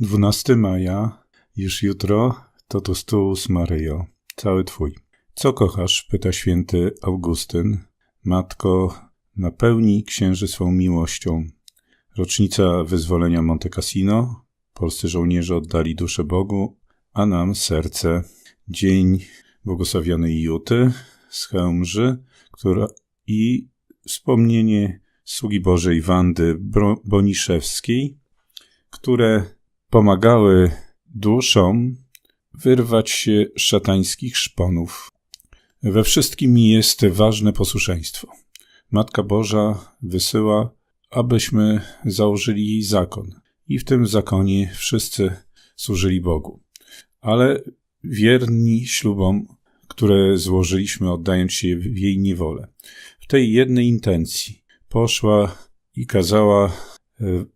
12 maja, już jutro, to stus Maryjo, cały Twój. Co kochasz? pyta święty Augustyn. Matko, napełnij księży swą miłością. Rocznica wyzwolenia Monte Cassino. Polscy żołnierze oddali duszę Bogu, a nam serce. Dzień błogosławionej Juty z Chełmży, która i wspomnienie sługi Bożej Wandy Boniszewskiej, które pomagały duszom wyrwać się szatańskich szponów. We wszystkim jest ważne posłuszeństwo. Matka Boża wysyła, abyśmy założyli jej zakon i w tym zakonie wszyscy służyli Bogu. Ale wierni ślubom, które złożyliśmy, oddając się w jej niewolę. W tej jednej intencji poszła i kazała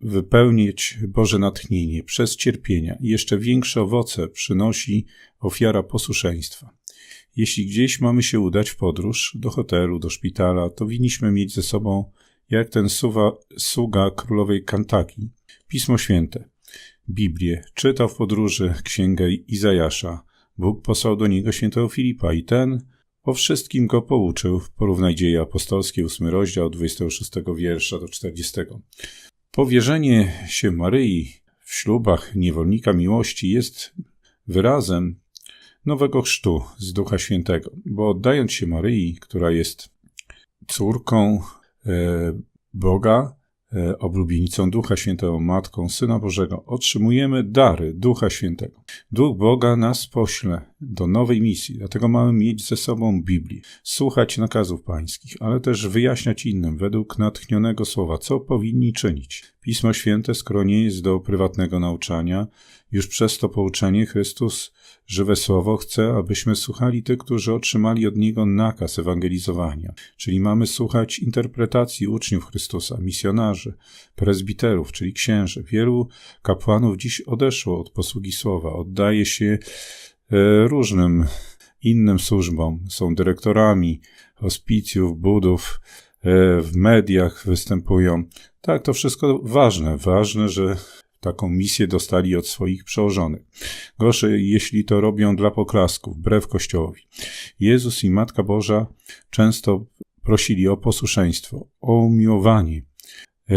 wypełnić Boże natchnienie przez cierpienia i jeszcze większe owoce przynosi ofiara posłuszeństwa. Jeśli gdzieś mamy się udać w podróż, do hotelu, do szpitala, to winniśmy mieć ze sobą, jak ten suwa, sługa królowej Kantaki, Pismo Święte, Biblię, czytał w podróży księgę Izajasza. Bóg posłał do niego świętego Filipa i ten o wszystkim go pouczył. Porównaj dzieje apostolskie, 8 rozdział, 26 wiersza do 40. Powierzenie się Maryi w ślubach niewolnika miłości jest wyrazem nowego chrztu z Ducha Świętego, bo oddając się Maryi, która jest córką e, Boga, oblubienicą Ducha Świętego, Matką Syna Bożego, otrzymujemy dary Ducha Świętego. Duch Boga nas pośle do nowej misji, dlatego mamy mieć ze sobą Biblię, słuchać nakazów pańskich, ale też wyjaśniać innym według natchnionego słowa, co powinni czynić. Pismo Święte, skoro nie jest do prywatnego nauczania, już przez to pouczenie Chrystus, żywe słowo, chce, abyśmy słuchali tych, którzy otrzymali od Niego nakaz ewangelizowania. Czyli mamy słuchać interpretacji uczniów Chrystusa, misjonarzy, prezbiterów, czyli księży. Wielu kapłanów dziś odeszło od posługi słowa, oddaje się e, różnym innym służbom. Są dyrektorami hospicjów, budów, w mediach występują. Tak, to wszystko ważne. Ważne, że taką misję dostali od swoich przełożonych. Gorzej, jeśli to robią dla poklasku, wbrew Kościołowi. Jezus i Matka Boża często prosili o posłuszeństwo, o umiłowanie, e,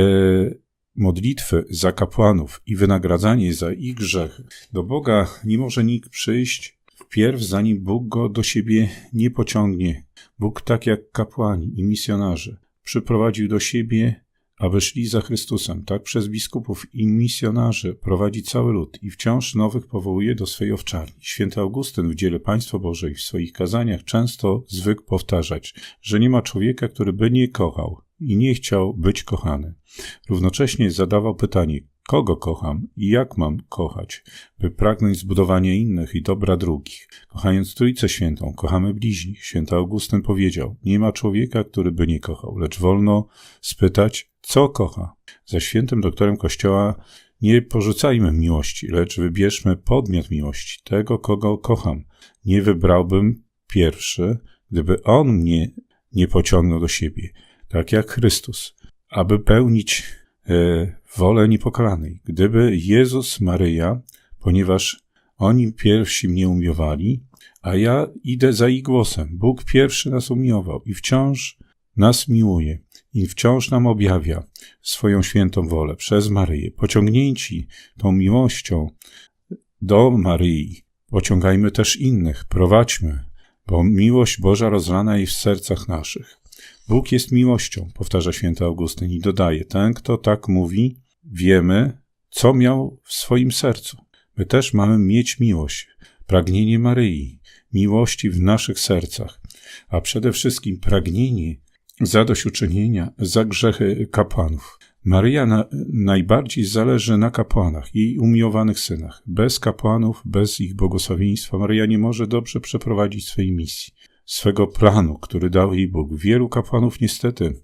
modlitwy za kapłanów i wynagradzanie za ich grzechy. Do Boga nie może nikt przyjść wpierw, zanim Bóg go do siebie nie pociągnie. Bóg, tak jak kapłani i misjonarze, przyprowadził do siebie aby szli za Chrystusem, tak przez biskupów i misjonarzy prowadzi cały lud i wciąż nowych powołuje do swej owczarni. Święty Augustyn w dziele Państwo Boże i w swoich kazaniach często zwykł powtarzać, że nie ma człowieka, który by nie kochał i nie chciał być kochany. Równocześnie zadawał pytanie, kogo kocham i jak mam kochać, by pragnąć zbudowania innych i dobra drugich. Kochając Trójcę Świętą, kochamy bliźnich. Święty Augustyn powiedział, nie ma człowieka, który by nie kochał, lecz wolno spytać, co kocha. Za świętym doktorem Kościoła nie porzucajmy miłości, lecz wybierzmy podmiot miłości, tego, kogo kocham. Nie wybrałbym pierwszy, gdyby on mnie nie pociągnął do siebie, tak jak Chrystus, aby pełnić wolę niepokalanej. Gdyby Jezus, Maryja, ponieważ oni pierwsi mnie umiłowali, a ja idę za ich głosem. Bóg pierwszy nas umiłował i wciąż nas miłuje i wciąż nam objawia swoją świętą wolę przez Maryję. Pociągnięci tą miłością do Maryi, pociągajmy też innych, prowadźmy, bo miłość Boża rozlana jest w sercach naszych. Bóg jest miłością, powtarza święty Augustyn i dodaje, ten, kto tak mówi, wiemy, co miał w swoim sercu. My też mamy mieć miłość, pragnienie Maryi, miłości w naszych sercach, a przede wszystkim pragnienie zadośćuczynienia za grzechy kapłanów. Maryja na, najbardziej zależy na kapłanach, jej umiłowanych synach. Bez kapłanów, bez ich błogosławieństwa Maryja nie może dobrze przeprowadzić swojej misji, swego planu, który dał jej Bóg. Wielu kapłanów niestety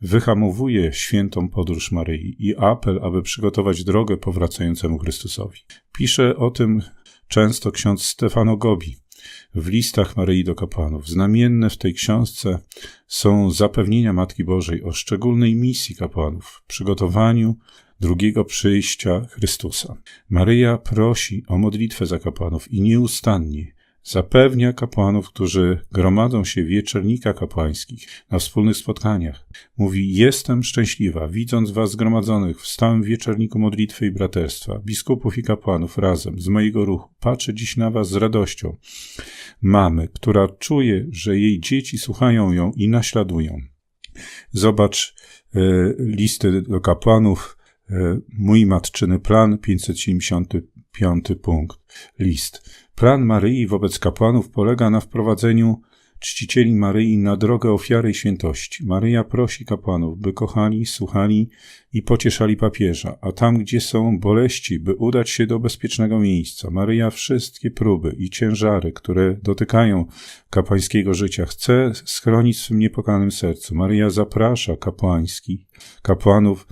wyhamowuje świętą podróż Maryi i apel, aby przygotować drogę powracającemu Chrystusowi. Pisze o tym często ksiądz Stefano Gobi w listach Maryi do kapłanów. Znamienne w tej książce są zapewnienia Matki Bożej o szczególnej misji kapłanów, przygotowaniu drugiego przyjścia Chrystusa. Maryja prosi o modlitwę za kapłanów i nieustannie zapewnia kapłanów, którzy gromadzą się w kapłańskich, na wspólnych spotkaniach. Mówi, jestem szczęśliwa, widząc was zgromadzonych w stałym wieczorniku modlitwy i braterstwa, biskupów i kapłanów razem, z mojego ruchu. Patrzę dziś na was z radością. Mamy, która czuje, że jej dzieci słuchają ją i naśladują. Zobacz e, listy do kapłanów, e, mój matczyny plan, 575 punkt, list. Plan Maryi wobec kapłanów polega na wprowadzeniu czcicieli Maryi na drogę ofiary i świętości. Maryja prosi kapłanów, by kochali, słuchali i pocieszali papieża, a tam, gdzie są boleści, by udać się do bezpiecznego miejsca. Maryja wszystkie próby i ciężary, które dotykają kapłańskiego życia, chce schronić w swym niepokanym sercu. Maryja zaprasza kapłańskich, kapłanów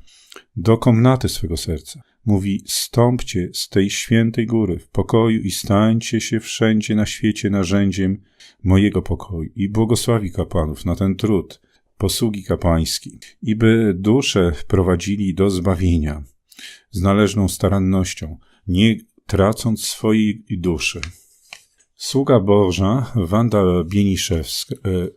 do komnaty swego serca. Mówi: Stąpcie z tej świętej góry w pokoju i stańcie się wszędzie na świecie narzędziem mojego pokoju. I błogosławi kapłanów na ten trud, posługi kapłańskiej, i by dusze prowadzili do zbawienia z należną starannością, nie tracąc swojej duszy. Sługa Boża, Wanda e,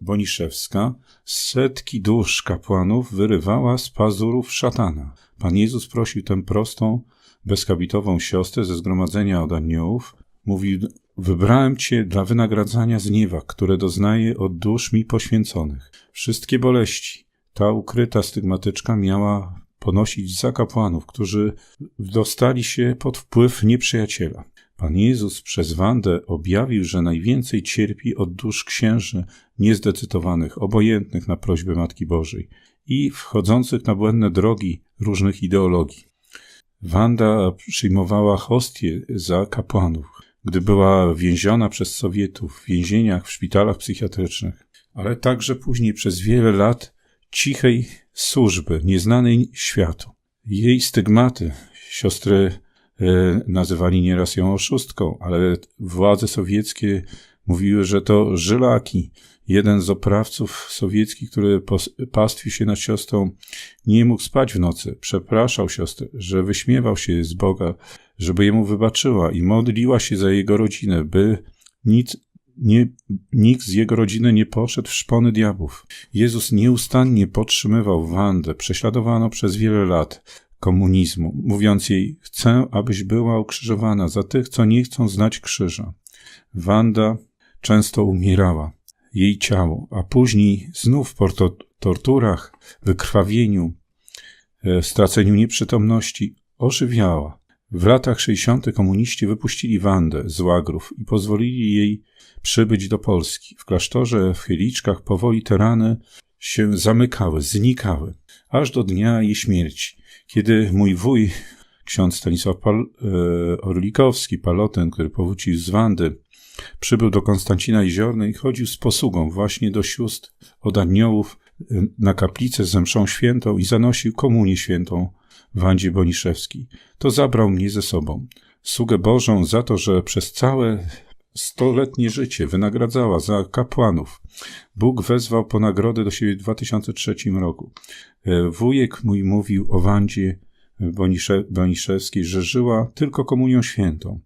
Boniszewska, setki dusz kapłanów wyrywała z pazurów szatana. Pan Jezus prosił tę prostą, bezkabitową siostrę ze zgromadzenia od aniołów. Mówił, wybrałem cię dla wynagradzania zniewa, które doznaje od dusz mi poświęconych. Wszystkie boleści, ta ukryta stygmatyczka miała ponosić za kapłanów, którzy dostali się pod wpływ nieprzyjaciela. Pan Jezus przez Wandę objawił, że najwięcej cierpi od dusz księży niezdecydowanych, obojętnych na prośbę Matki Bożej i wchodzących na błędne drogi różnych ideologii. Wanda przyjmowała hostie za kapłanów, gdy była więziona przez Sowietów w więzieniach, w szpitalach psychiatrycznych, ale także później przez wiele lat cichej służby, nieznanej światu. Jej stygmaty, siostry nazywali nieraz ją oszustką, ale władze sowieckie mówiły, że to żylaki, Jeden z oprawców sowieckich, który pastwił się nad siostrą, nie mógł spać w nocy. Przepraszał siostrę, że wyśmiewał się z Boga, żeby jemu wybaczyła i modliła się za jego rodzinę, by nic, nie, nikt z jego rodziny nie poszedł w szpony diabłów. Jezus nieustannie podtrzymywał Wandę, prześladowano przez wiele lat komunizmu, mówiąc jej: Chcę, abyś była ukrzyżowana za tych, co nie chcą znać krzyża. Wanda często umierała jej ciało, a później znów po torturach, wykrwawieniu, e, straceniu nieprzytomności ożywiała. W latach 60. komuniści wypuścili Wandę z łagrów i pozwolili jej przybyć do Polski. W klasztorze w Chyliczkach powoli te rany się zamykały, znikały, aż do dnia jej śmierci, kiedy mój wuj, ksiądz Stanisław Pal, e, Orlikowski, Palotyn, który powrócił z Wandy, Przybył do Konstancina Jeziornej i chodził z posługą właśnie do sióstr od aniołów y, na kaplicę z mszą świętą i zanosił komunię świętą Wandzie Boniszewskiej. To zabrał mnie ze sobą. Sługę Bożą za to, że przez całe stoletnie życie wynagradzała za kapłanów. Bóg wezwał po nagrodę do siebie w 2003 roku. E, wujek mój mówił o Wandzie Bonisze, Boniszewskiej, że żyła tylko komunią świętą.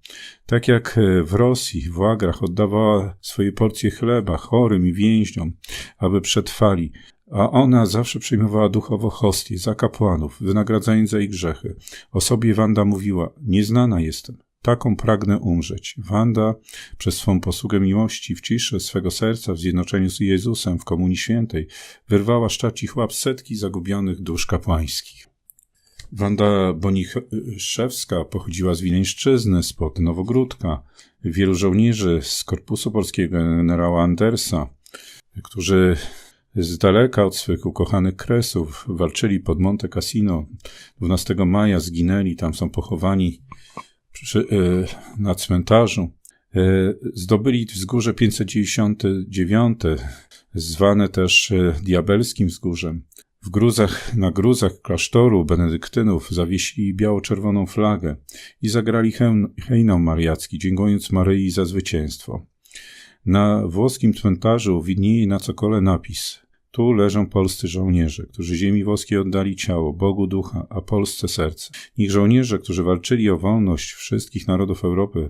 Tak jak e, w Rosji, w łagrach oddawała swoje porcje chleba chorym i więźniom, aby przetrwali, a ona zawsze przyjmowała duchowo hostie za kapłanów, wynagradzając za ich grzechy. O sobie Wanda mówiła, nieznana jestem, taką pragnę umrzeć. Wanda przez swą posługę miłości w ciszy swego serca w zjednoczeniu z Jezusem w Komunii Świętej wyrwała z czarcich łap setki zagubionych dusz kapłańskich. Wanda Boniszewska pochodziła z Wileńszczyzny, spod Nowogródka. Wielu żołnierzy z Korpusu Polskiego generała Andersa, którzy z daleka od swych ukochanych kresów walczyli pod Monte Cassino. 12 maja zginęli, tam są pochowani przy, e, na cmentarzu. E, zdobyli wzgórze 599, zwane też e, diabelskim wzgórzem. W gruzach, na gruzach klasztoru benedyktynów zawiesili biało-czerwoną flagę i zagrali hejną mariacki, dziękując Maryi za zwycięstwo. Na włoskim cmentarzu widnieje na cokole napis Tu leżą polscy żołnierze, którzy ziemi włoskiej oddali ciało, Bogu ducha, a Polsce serce. Niech żołnierze, którzy walczyli o wolność wszystkich narodów Europy,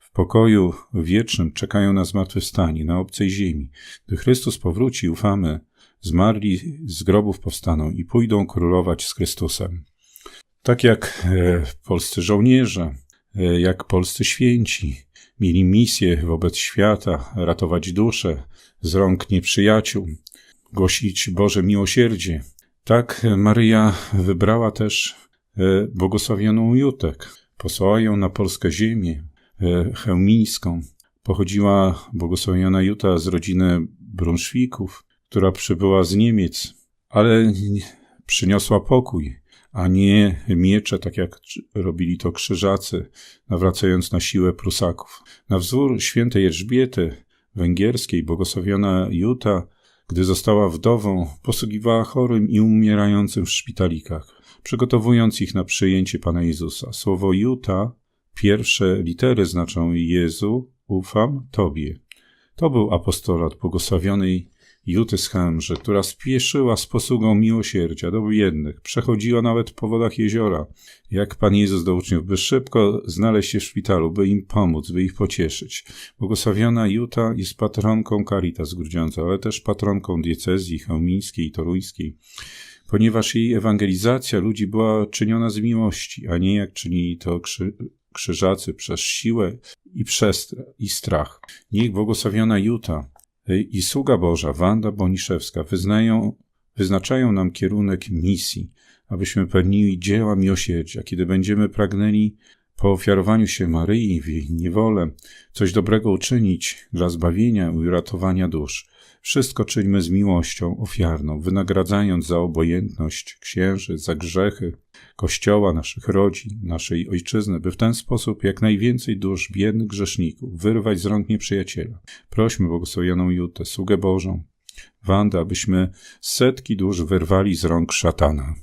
w pokoju wiecznym czekają na zmartwychwstanie, na obcej ziemi. Gdy Chrystus powróci, ufamy, zmarli z grobów powstaną i pójdą królować z Chrystusem. Tak jak e, polscy żołnierze, e, jak polscy święci mieli misję wobec świata, ratować dusze z rąk nieprzyjaciół, głosić Boże miłosierdzie. Tak Maryja wybrała też e, błogosławioną Jutek. Posłała ją na polską ziemię e, chełmińską. Pochodziła błogosławiona Juta z rodziny Brunszwików, która przybyła z Niemiec, ale przyniosła pokój, a nie miecze, tak jak robili to krzyżacy, nawracając na siłę Prusaków. Na wzór świętej Elżbiety węgierskiej, błogosławiona Juta, gdy została wdową, posługiwała chorym i umierającym w szpitalikach, przygotowując ich na przyjęcie Pana Jezusa. Słowo Juta, pierwsze litery znaczą Jezu, ufam Tobie. To był apostolat błogosławionej Juty z Chemrze, która spieszyła z posługą miłosierdzia do biednych, przechodziła nawet po wodach jeziora, jak Pan Jezus do uczniów, by szybko znaleźć się w szpitalu, by im pomóc, by ich pocieszyć. Błogosławiona Juta jest patronką Caritas Grudziądza, ale też patronką diecezji chełmińskiej i toruńskiej, ponieważ jej ewangelizacja ludzi była czyniona z miłości, a nie jak czynili to krzy krzyżacy przez siłę i i strach. Niech błogosławiona Juta i sługa Boża, Wanda Boniszewska, wyznają, wyznaczają nam kierunek misji, abyśmy pełnili dzieła miłosierdzia, kiedy będziemy pragnęli po ofiarowaniu się Maryi w jej niewolę coś dobrego uczynić dla zbawienia i uratowania dusz. Wszystko czyńmy z miłością ofiarną, wynagradzając za obojętność księży, za grzechy Kościoła, naszych rodzin, naszej ojczyzny, by w ten sposób jak najwięcej dusz biednych grzeszników wyrwać z rąk nieprzyjaciela. Prośmy błogosławioną Jutę, sługę Bożą, Wanda, abyśmy setki dusz wyrwali z rąk szatana.